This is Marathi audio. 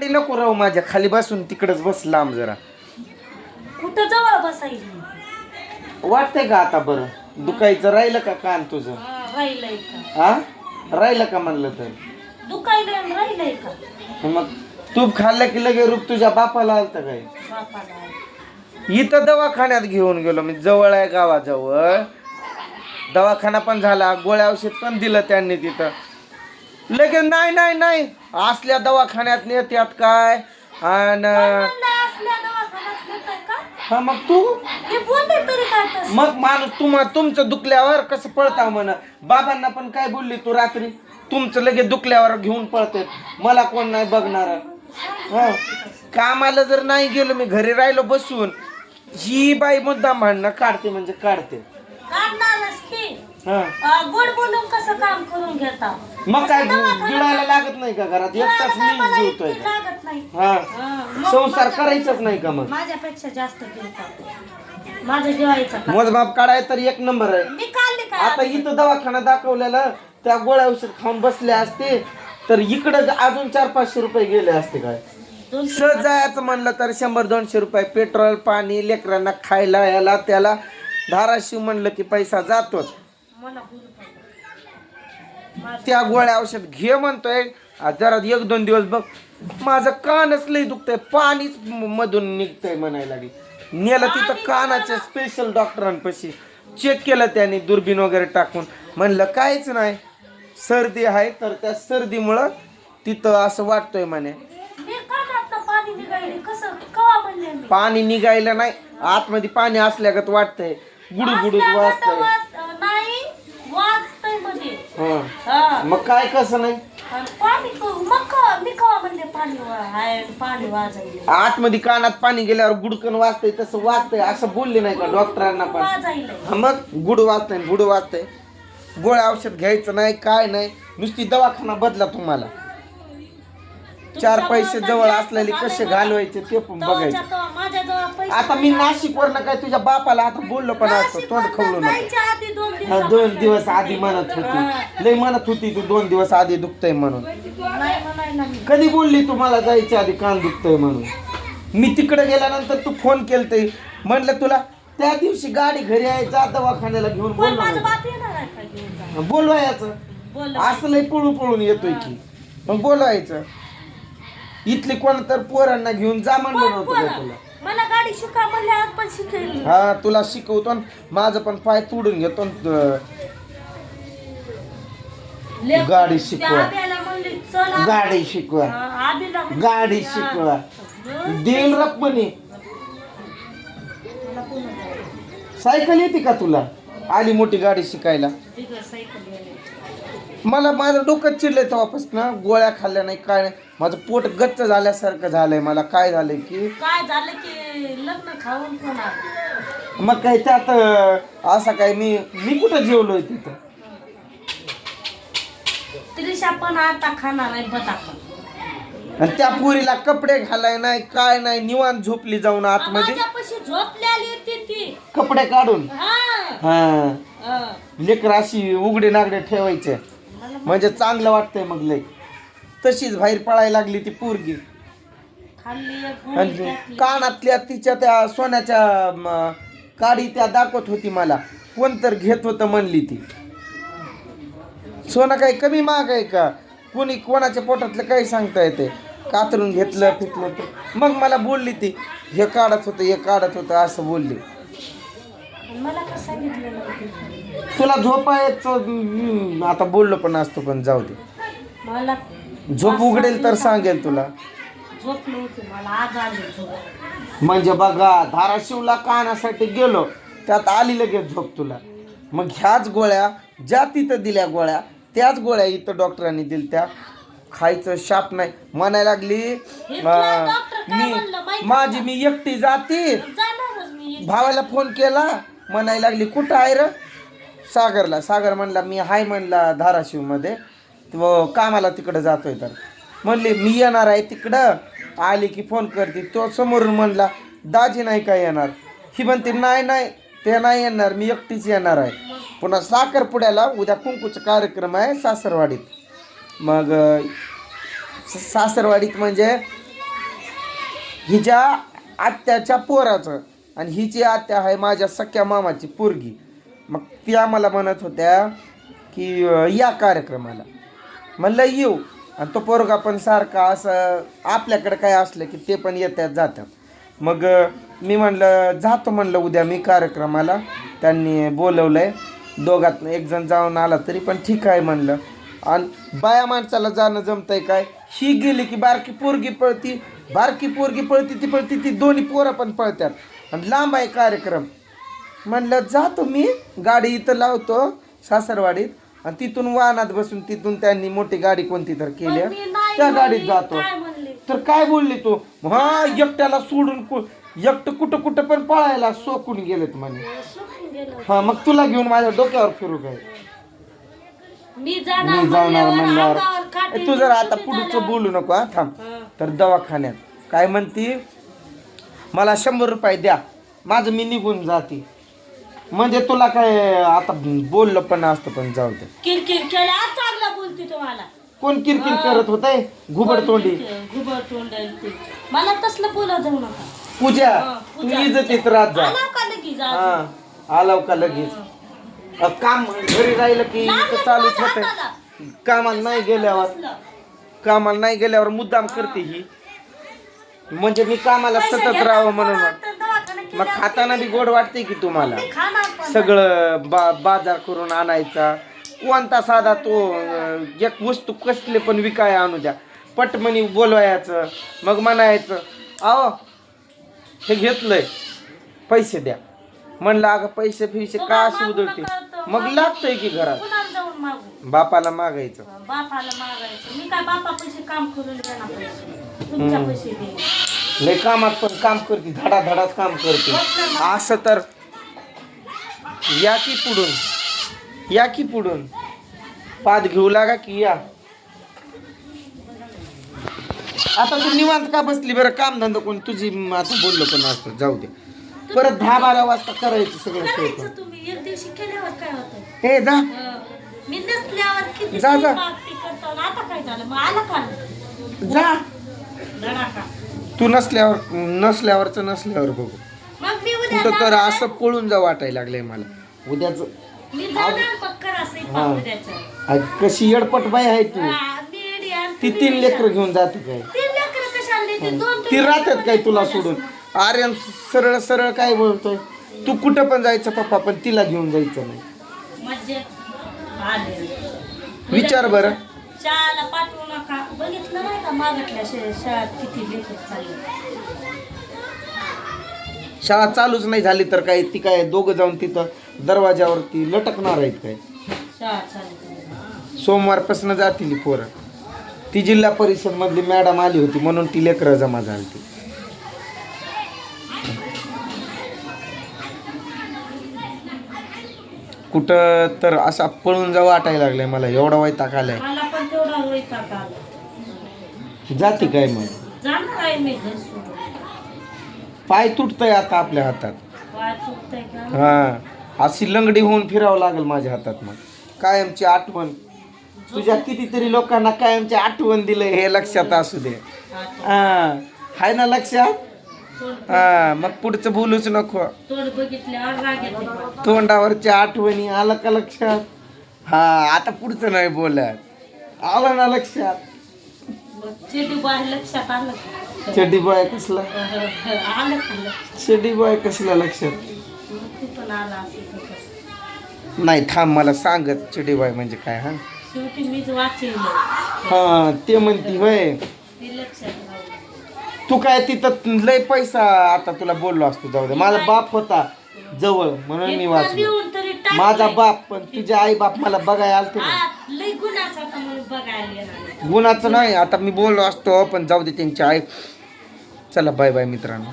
गाडी नको राहू माझ्या खाली बसून तिकडच बस लांब जरा. कुठं जवळ बसायची? वाटतंय का आता बरं? दुखायचं राहिलं का कान तुझं? हा, राहिलंय का? हा? राहिलं का म्हणलं तर? दुखायला राहिलंय का? मग तूप खाल्लं की लगे रूप तुझ्या बापाला आलतं काय? बापाला इथं दवाखान्यात घेऊन गेलो मी जवळ आहे गावाजवळ. दवाखाना पण झाला गोळ्या औषध पण दिलं त्यांनी तिथं. लगेच नाही नाही नाही. असल्या दवाखान्यात नेत्यात काय? आणि हा मग तू? मग माणूस तुम्हा तुमचं दुखल्यावर कसं पळता म्हण? बाबांना पण काय बोलली तू रात्री? तुमचं लगेच दुखल्यावर घेऊन पळते मला कोण नाही बघणार. हा. कामाला जर नाही गेलो मी घरी राहिलो बसून ही बाई मुद्दा म्हणणं काढते म्हणजे काढते. अं, गोड बोलून कसं काम करून घेता? मग काय दवाखान्यात- गिळायला लागत नाही का घरात? एकटाच गिळायला मी मला जुळतोय इतकी लागत नाही. हा. मग संसार करायचाच नाही का मग? माझ्यापेक्षा जास्त माझं जेवायचं का? मोजमाप काढाय तर एक नंबर आहे. मी आता इथं दवाखाना दाखवलेला त्या गोळ्या औषध खाऊन बसले असते तर इकडं अजून चार पाचशे रुपये गेले असते काय? दोन सहज जायचं म्हणलं तर शंभर दोनशे रुपये पेट्रोल पाणी लेकरांना खायला याला त्याला. धाराशिव म्हणलं की पैसा जातोच. त्या गोळ्या औषध घे म्हणतोय. जरा एक दोन दिवस बघ. माझं कानच लई दुखतंय. पाणीच मधून निघतंय म्हणायला लागली. नेलं तिथं कानाच्या स्पेशल डॉक्टरांपाशी चेक केलं त्याने दुर्बीण वगैरे टाकून. म्हणलं काहीच नाही. सर्दी आहे तर त्या सर्दीमुळं तिथं असं वाटतोय म्हणे. पाणी निघायला? नाही. आतमध्ये पाणी असल्यागत वाटतंय. गुडू गुडू वाजतंय गटावात, अं, नाही वाजतंयमध्ये हं. मग काय कसं नाही? आणि पाणी क- मग कवा मी म्हणले पाणी वा- हाय पाणी वाजायले. आतमध्ये कानात पाणी गेल्यावर गुडकन वाजतंय तसं वाजतंय असं बोलले नाही का डॉक्टरांना पण? वाजायले. हा मग गुड वाजतंय गुड वाजतंय. गोळ्या औषध घ्यायचं नाही काय नाही. नुसती दवाखाना बदला तुम्हाला. चार पैसे जवळ असलेले कसे घालवायचे ते पण बघायचे. माझ्या आता मी नाशिक वरनं काय तुझ्या बापाला आता बोललो पण असतो तोंड खवलो जायच्या आधी दोन दिवस दोन दिवस आधी म्हणत होती. लय म्हणत होती तू दोन दिवस आधी दुखतय म्हणून. नाही म्हणायला मी कधी बोलली तुम्हाला जायच्या आधी कान दुखतय म्हणून? मी तिकडे गेल्यानंतर तू फोन केलते. म्हणलं तुला त्या दिवशी गाडी घरी आहे जा दवाखान्याला घेऊन पण बोल माझं बाप येणार आहे का घेऊन जा? बोलवायचं. बोल असं लय पळून पळून येतोय की. मग बोलवायचं. इथली कोण तर पोरांना घेऊन जा म्हणलं कोण नव्हतं तुला? मला गाडी शिका पण शिकेल हा तुला शिकवतो न माझं पण पाय तोडून घेतो न, अं, लेकरं गाडी त्या शिकवा. आब्याला म्हणले चल आ- गाडी शिकवा हा, आबीला म्हणले, गाडी हा. शिकवा? देईल रकमनी मला पुन्हा जायचं. सायकल येते का तुला आली मोठी गाडी शिकायला सायकल गेले. मला माझं डोकं चिडलंय तेव्हापास ना गोळ्या खाल्ल्या नाही काय नाही. माझं पोट गच्च झाल्यासारखं झालंय मला. काय झालंय की? काय झालं की लग्न खाऊन आलं. मग काय त्यात अं, असं काय मी मी कुठं जेवलोय तिथं? त्रिशा पण आता खाणार आहे बटाका आणि त्या पुरीला कपडे घालाय नाही काय नाही निवांत झोपली जाऊन आतमध्ये. माझ्यापाशी झोपलेली होती ती. कपडे काढून? हा. हा. हा. लेकर अशी उघडे नागडे ठेवायचे. म्हणजे चांगलं वाटतंय मग लय. तशीच बाहेर पळायला लागली ती पोरगी. खाल्ली एक गोळी आणि टाकली. कानातल्या तिच्या त्या सोन्याच्या म, काडी त्या दाखवत होती मला. कोण तर घेत होतं म्हणली ती. सोनं काही कमी महाग आहे का? कोणी कोणाच्या पोटातलं काही सांगता येते? कातरून घेतलं फिकलं तर. मग मला बोलली ती हे काढत होतं हे काढत होतं असं बोलली. आणि मला कसं सांगितलं? नव्हतं. तुला झोपायचं हम्म, आता बोललो पण असतो पण जाऊ दे. मला झोप उघडेल तर सांगेल तुला. झोप नव्हती मला आज आली झोप. म्हणजे बघा धाराशिवला कानासाठी गेलो त्यात आली लगेच झोप तुला. मग ह्याच गोळ्या ज्या तिथं दिल्या गोळ्या त्याच गोळ्या इथं डॉक्टरांनी दिल्या त्या खायचं शाप नाही. म्हणायला लागली अं, डॉक्टर काय मी माहिती माझी मी एकटी जाते. जाणारच मी भावाला फोन केला. म्हणायला लागली कुठं आहे र? सागरला. सागर म्हणला मी हाय म्हणला धाराशिवमध्ये. व कामाला तिकडं जातोय तर. म्हणले मी येणार आहे तिकडं. आली की फोन करते. तो समोरून म्हणला दाजी नाही काय येणार? ही म्हणते नाही नाही ते नाही येणार. मी एकटीच येणार आहे. पुन्हा साखरपुड्याला उद्या कुंकूचा कार्यक्रम आहे सासरवाडीत. मग सासरवाडीत म्हणजे हिच्या आत्याच्या पोराचं. आणि हिची आत्या आहे माझ्या सख्या मामाची पोरगी. मग त्या मला म्हणत होत्या की या कार्यक्रमाला. म्हणलं येऊ. आणि तो पोरगा पण सारखा असं आपल्याकडे काय असलं की ते पण येतात जातात मग मी म्हणलं जातो म्हणलं उद्या मी कार्यक्रमाला. त्यांनी बोलवलं आहे दोघात एक जण जाऊन आला तरी पण ठीक आहे म्हणलं. आणि बाया माणसाला जाणं जमतंय काय? ही गेली की बारकी पोरगी पळती. बारकी पोरगी पळती ती पळती ती दोन्ही पोरं पण पळतात आणि लांब आहे कार्यक्रम. म्हणलं जातो मी गाडी इथं लावतो सासरवाडीत. आणि तिथून वाहनात बसून तिथून त्यांनी मोठी गाडी कोणती तर केली. त्या गाडीत जातो. तर काय बोलली तू? हा एकट्याला सोडून कु- एकटं कुठं कुठं पण पळायला सोकून गेलेत म्हणे. हा मग तुला घेऊन माझ्या डोक्यावर फिरू काय? मी जाणार म्हणल्यावर तू जर आता तुम्ही पुढचं. बोलू नको हा थांब. तर दवाखान्यात. काय म्हणती? मला शंभर रुपये द्या. माझं मी निघून जाते. म्हणजे तुला काय आता बोललं पण असतं पण जाऊ दे. किरकिर आज चांगला बोलते तुम्हाला कोण किरकिर करत होतय घुबड तोंडी. घुबड तोंड मला तसलं बोला जाऊ नका. पूजा तू. इज्जतीत राहत जा. आला का लगेच आज? हा आलाव का लगेच? अ, काम घरी राहिलं की इथं चालूच होत. कामाला नाही गेल्यावर. कामाला नाही गेल्यावर मुद्दाम करते ही. म्हणजे मी कामाला सतत राहावं म्हणून. मग खाताना बी गोड वाटते की तुम्हाला? सगळं बा बाजार करून आणायचा. कोणता साधा तो एक वस्तू कसले पण विकाय आणू द्या. पटमनी बोलवायचं मग म्हणायचं आहो हे घेतलंय पैसे द्या. म्हणलं अगं पैसे फिसे का अशी उधळते तर मग लागतंय की घरात. बापाला मागायचं. बापाला मागायचं. मी काय बापा पैसे काम करून देणार पैसे तुमच्या लय कामात पण काम करते धडा धडाच काम करते. असं तर या की पुढून या की पुढून. पाद घेऊ लागा की या. आता तू निवांत का बसली बरं? काम धंदा कोण? तुझी म आता बोललो पण असतं जाऊ दे. परत दहा बारा वाजता करायचं सगळं स्वयंपाक. करायचं तुम्ही. एक दिवशी केल्यावर काय होतं? हे जा. मी नसल्यावर किती जा, जा. स्वयंपाक ते करतो. आणि आता काय झालं? मग आलं का? जा. तू नसल्यावर नसल्यावरच नसल्यावर बघू. मग मी उद्या कुठं तर असं पळून जा वाटायला लागलंय मला. उद्याच मी जाणार हा. उद्याचा. कशी येडपट बाई आहे तू. हा, मी येडी आणि ती तीन. लेकर घेऊन जाते काय? तीन लेकरं कशाला देते? दोन ती राहतात काय तुला सोडून? आर्यन सरळ सरळ काय बोलतोय? तू कुठं पण जायचं पप्पा पण तिला घेऊन जायचं नाही. मज्जेत आले. विचार बरं. शाळेला पाठवू नका. बघितलं नाही का मागटल्या शे- शाळेत किती लेकर चालले? शाळा चालूच नाही झाली तर काय? ती काय दोघं जाऊन तिथं दरवाजावरती लटकणार आहेत काय? शाळा चालू सोमवारपासून जातील ही पोरं. ती जिल्हा परिषद मधली मॅडम आली होती म्हणून ती लेकरं जमा झाली ती कुठं तर असा पळून जा वाटायला लागलाय मला. एवढा वैताग आलाय. मला पण तेवढा वैताग आला. जाते काय मग? जाणार आहे मी घर सोडून. पाय तुटतंय आता आपल्या हातात. पाय चुकतंय का? हा. अशी लंगडी होऊन फिरावं लागेल माझ्या हातात मग. कायमची आठवण. तुझ्या कितीतरी लोकांना कायमची आठवण दिलंय हे लक्षात असू दे. हा. हाय ना लक्षात? तोंड हा मग पुढचं बोलूच नको. तोंड बघितल्यावर राग येते मला. तोंडावरच्या आठवणी आलं का लक्षात? हा आता पुढचं नाही बोलत. आलं ना लक्षात. चेटी बाहेर लक्षात आलं का? चड्डी बॉय कसला? आलं का लक्षात? चड्डी बॉय कसला लक्षात? मग तू पण आला असेल तर कसं. नाही थांब मला सांगत चड्डी बॉय म्हणजे काय हा? शेवटी मीच वाचेल हा ते म्हणती होय. ते लक्षात राहू तू काय तिथं लय पैसा आता तुला बोललो असतो जाऊ दे. माझा बाप होता. जवळ म्हणून मी वाचलो. माझा बाप पण तुझे आई बाप मला बघायला आलते ना गुणाचं नाही. आता मी बोललो असतो पण जाऊ दे त्यांची आई. चला बाय बाय मित्रांनो.